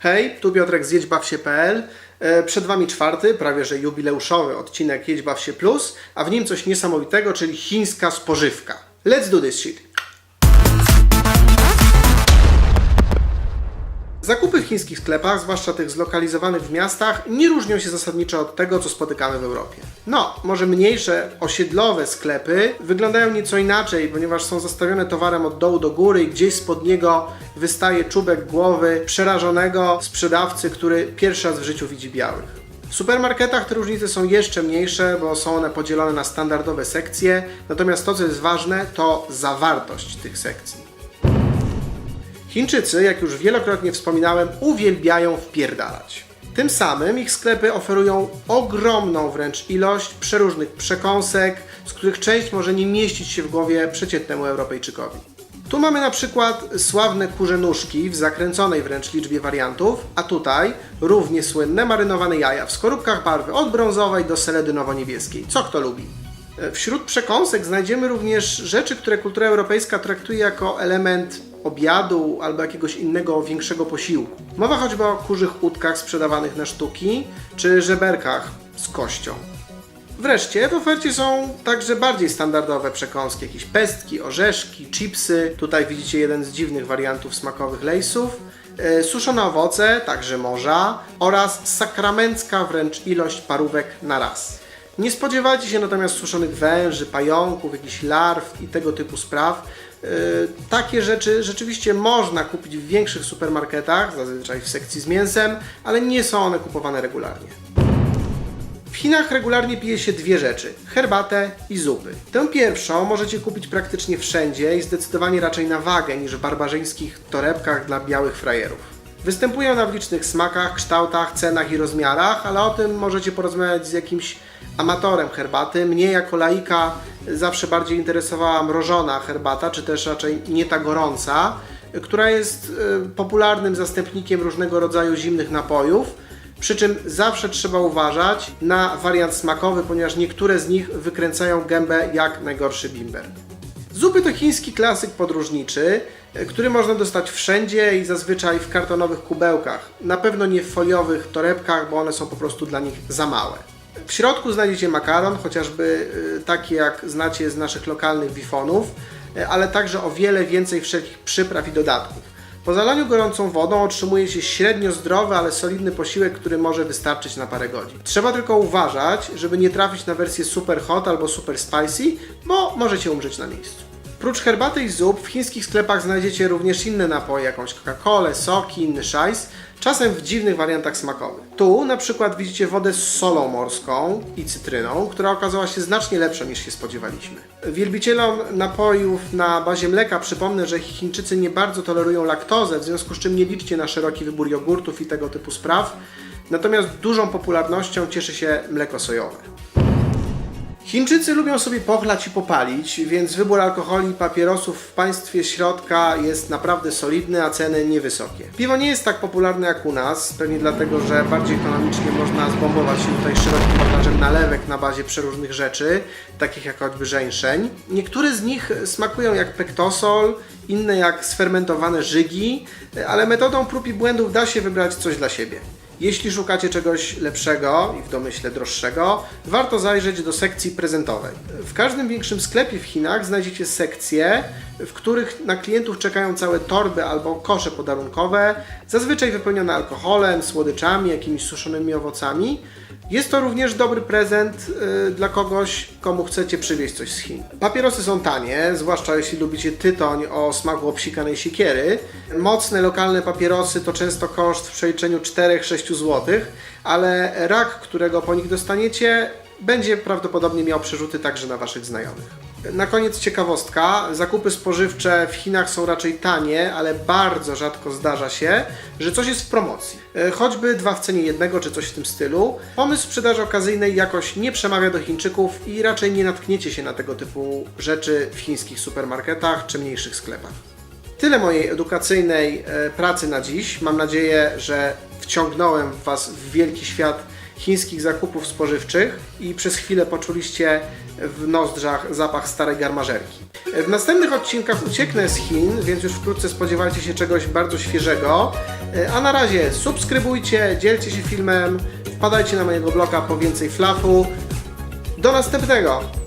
Hej, tu Piotrek z jedźbawsie.pl. E, Przed Wami czwarty, prawie że jubileuszowy odcinek Jedź Baw się Plus, a w nim coś niesamowitego, czyli chińska spożywka. Let's do this shit. Zakupy w chińskich sklepach, zwłaszcza tych zlokalizowanych w miastach, nie różnią się zasadniczo od tego, co spotykamy w Europie. No, może mniejsze, osiedlowe sklepy wyglądają nieco inaczej, ponieważ są zastawione towarem od dołu do góry i gdzieś spod niego wystaje czubek głowy przerażonego sprzedawcy, który pierwszy raz w życiu widzi białych. W supermarketach te różnice są jeszcze mniejsze, bo są one podzielone na standardowe sekcje, natomiast to, co jest ważne, to zawartość tych sekcji. Chińczycy, jak już wielokrotnie wspominałem, uwielbiają wpierdalać. Tym samym ich sklepy oferują ogromną wręcz ilość przeróżnych przekąsek, z których część może nie mieścić się w głowie przeciętnemu Europejczykowi. Tu mamy na przykład sławne kurze nóżki w zakręconej wręcz liczbie wariantów, a tutaj równie słynne marynowane jaja w skorupkach barwy od brązowej do seledynowo-niebieskiej. Co kto lubi? Wśród przekąsek znajdziemy również rzeczy, które kultura europejska traktuje jako element obiadu albo jakiegoś innego większego posiłku. Mowa choćby o kurzych udkach sprzedawanych na sztuki, czy żeberkach z kością. Wreszcie w ofercie są także bardziej standardowe przekąski, jakieś pestki, orzeszki, chipsy. Tutaj widzicie jeden z dziwnych wariantów smakowych lejsów. e, Suszone owoce, także morza oraz sakramencka wręcz ilość parówek na raz. Nie spodziewajcie się natomiast suszonych węży, pająków, jakichś larw i tego typu spraw. Yy, Takie rzeczy rzeczywiście można kupić w większych supermarketach, zazwyczaj w sekcji z mięsem, ale nie są one kupowane regularnie. W Chinach regularnie pije się dwie rzeczy: herbatę i zupy. Tę pierwszą możecie kupić praktycznie wszędzie i zdecydowanie raczej na wagę niż w barbarzyńskich torebkach dla białych frajerów. Występują na w licznych smakach, kształtach, cenach i rozmiarach, ale o tym możecie porozmawiać z jakimś amatorem herbaty. Mnie jako laika zawsze bardziej interesowała mrożona herbata, czy też raczej nie ta gorąca, która jest y, popularnym zastępnikiem różnego rodzaju zimnych napojów. Przy czym zawsze trzeba uważać na wariant smakowy, ponieważ niektóre z nich wykręcają gębę jak najgorszy bimber. Zupy to chiński klasyk podróżniczy, e, który można dostać wszędzie i zazwyczaj w kartonowych kubełkach. Na pewno nie w foliowych torebkach, bo one są po prostu dla nich za małe. W środku znajdziecie makaron, chociażby y, taki jak znacie z naszych lokalnych wifonów, y, ale także o wiele więcej wszelkich przypraw i dodatków. Po zalaniu gorącą wodą otrzymuje się średnio zdrowy, ale solidny posiłek, który może wystarczyć na parę godzin. Trzeba tylko uważać, żeby nie trafić na wersję super hot albo super spicy, bo możecie umrzeć na miejscu. Prócz herbaty i zup w chińskich sklepach znajdziecie również inne napoje, jakąś Coca-Colę, soki, inny szajs, czasem w dziwnych wariantach smakowych. Tu na przykład widzicie wodę z solą morską i cytryną, która okazała się znacznie lepsza niż się spodziewaliśmy. Wielbicielom napojów na bazie mleka przypomnę, że Chińczycy nie bardzo tolerują laktozę, w związku z czym nie liczcie na szeroki wybór jogurtów i tego typu spraw. Natomiast dużą popularnością cieszy się mleko sojowe. Chińczycy lubią sobie pochlać i popalić, więc wybór alkoholi i papierosów w państwie środka jest naprawdę solidny, a ceny niewysokie. Piwo nie jest tak popularne jak u nas, pewnie dlatego, że bardziej ekonomicznie można zbombować się tutaj szerokim wachlarzem nalewek na bazie przeróżnych rzeczy, takich jak choćby żeńszeń. Niektóre z nich smakują jak pektosol, inne jak sfermentowane żygi, ale metodą prób i błędów da się wybrać coś dla siebie. Jeśli szukacie czegoś lepszego i w domyśle droższego, warto zajrzeć do sekcji prezentowej. W każdym większym sklepie w Chinach znajdziecie sekcje, w których na klientów czekają całe torby albo kosze podarunkowe, zazwyczaj wypełnione alkoholem, słodyczami, jakimiś suszonymi owocami. Jest to również dobry prezent y, dla kogoś, komu chcecie przywieźć coś z Chin. Papierosy są tanie, zwłaszcza jeśli lubicie tytoń o smaku obsikanej siekiery. Mocne lokalne papierosy to często koszt w przeliczeniu 4-6 zł, ale rak, którego po nich dostaniecie, będzie prawdopodobnie miał przerzuty także na Waszych znajomych. Na koniec ciekawostka. Zakupy spożywcze w Chinach są raczej tanie, ale bardzo rzadko zdarza się, że coś jest w promocji. E, Choćby dwa w cenie jednego czy coś w tym stylu. Pomysł sprzedaży okazyjnej jakoś nie przemawia do Chińczyków i raczej nie natkniecie się na tego typu rzeczy w chińskich supermarketach czy mniejszych sklepach. Tyle mojej edukacyjnej e, pracy na dziś. Mam nadzieję, że wciągnąłem Was w wielki świat chińskich zakupów spożywczych i przez chwilę poczuliście w nozdrzach zapach starej garmażerki. W następnych odcinkach ucieknę z Chin, więc już wkrótce spodziewajcie się czegoś bardzo świeżego. A na razie subskrybujcie, dzielcie się filmem, wpadajcie na mojego bloga po więcej flafu. Do następnego!